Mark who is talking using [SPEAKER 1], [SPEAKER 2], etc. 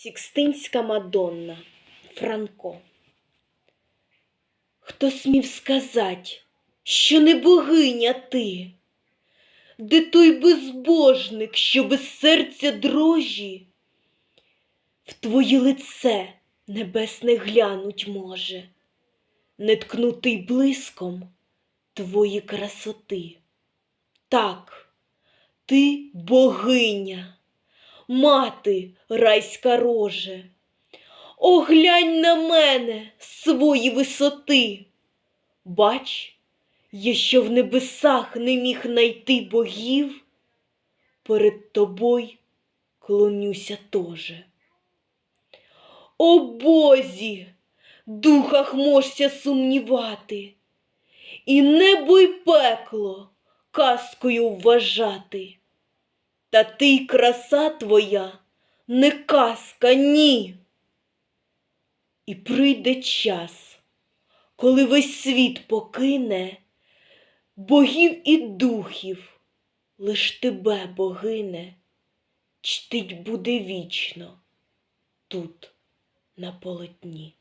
[SPEAKER 1] Сікстинська Мадонна Франко. Хто смів сказать, що не богиня ти? Де той безбожник, що без серця дрожі? В твоє лице небесне глянуть може, не ткнутий блиском твої красоти. Так, ти богиня, мати райська роже. Оглянь на мене свої висоти. Бач, я що в небесах не міг найти богів, перед тобой клонюся тоже. О Бозі, духах можся сумнівати, і небо й пекло казкою вважати. Та ти й краса твоя не казка, ні. І прийде час, коли весь світ покине богів і духів, лиш тебе, богине, чтить буде вічно тут, на полотні.